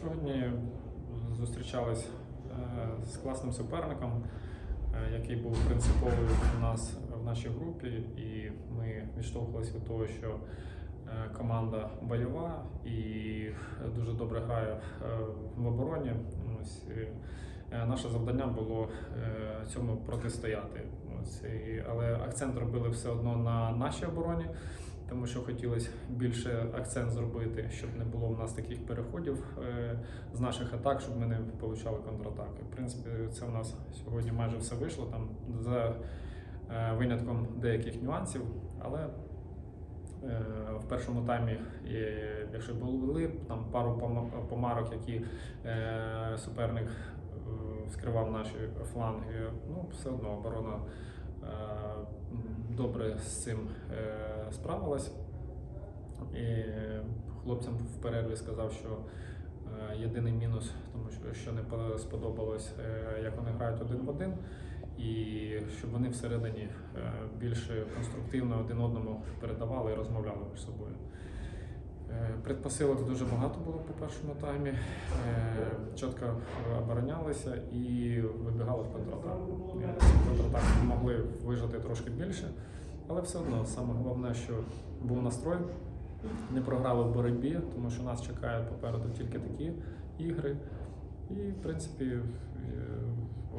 Сьогодні зустрічались е, з класним суперником, е, який був принциповий у нас в нашій групі, і ми відштовхувалися від того, що е, команда бойова і дуже добре грає в обороні. Наше завдання було цьому протистояти. Але акцент робили все одно на нашій обороні тому що хотілося більше акцент зробити, щоб не було в нас таких переходів е, з наших атак, щоб ми не получали контратаки. В принципі, це в нас сьогодні майже все вийшло там за е, винятком деяких нюансів, але е, в першому таймі, якщо були там пару пома- помарок, які суперник е, скривав наші фланги, ну все одно оборона добре з цим е, справилась. І хлопцям в перерві сказав, що е, єдиний мінус, тому що, не сподобалось, е, як вони грають один в один, і щоб вони всередині е, більше конструктивно один одному передавали і розмовляли між собою. Е, Предпосилок дуже багато було по першому таймі. Е, Чітко оборонялися і вибігали в контратаку. Е, ці могли вижити трошки більше, але все одно саме головне, що був настрой, не програли в боротьбі, тому що нас чекають попереду тільки такі ігри. І, в принципі, е,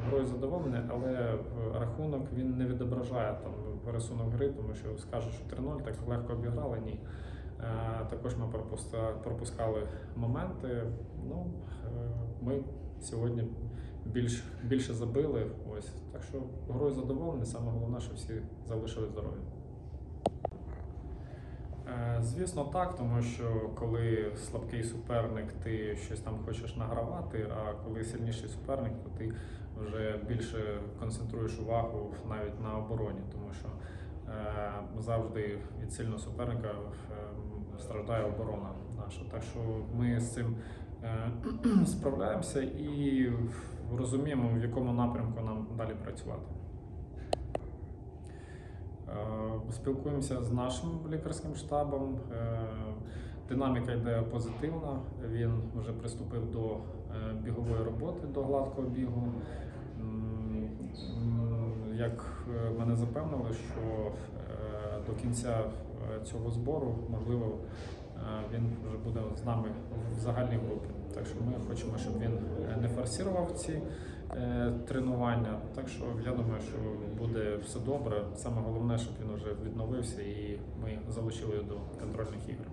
грою задоволений, але е, рахунок він не відображає там пересунок гри, тому що скажуть, що 3-0 так легко обіграли. Ні. Е, Також ми пропускали моменти. Ну, е, ми сьогодні більш, більше забили. Ось. Так що грою задоволені. Саме головне, що всі залишили здорові. Е, Звісно, так, тому що коли слабкий суперник, ти щось там хочеш награвати, а коли сильніший суперник, то ти вже більше концентруєш увагу навіть на обороні, тому що завжди від сильного суперника е, страждає оборона наша. Так що ми з цим е, справляємося і розуміємо, в якому напрямку нам далі працювати. Е, Спілкуємося з нашим лікарським штабом. Е, Динаміка йде позитивна. Він вже приступив до е, бігової роботи, до гладкого бігу. Як е, мене запевнили, що е, до кінця е, цього збору, можливо, він вже буде з нами в загальній групі. Так що ми хочемо, щоб він не форсував ці тренування. Так що я думаю, що буде все добре. Саме головне, щоб він вже відновився і ми залучили його до контрольних ігор.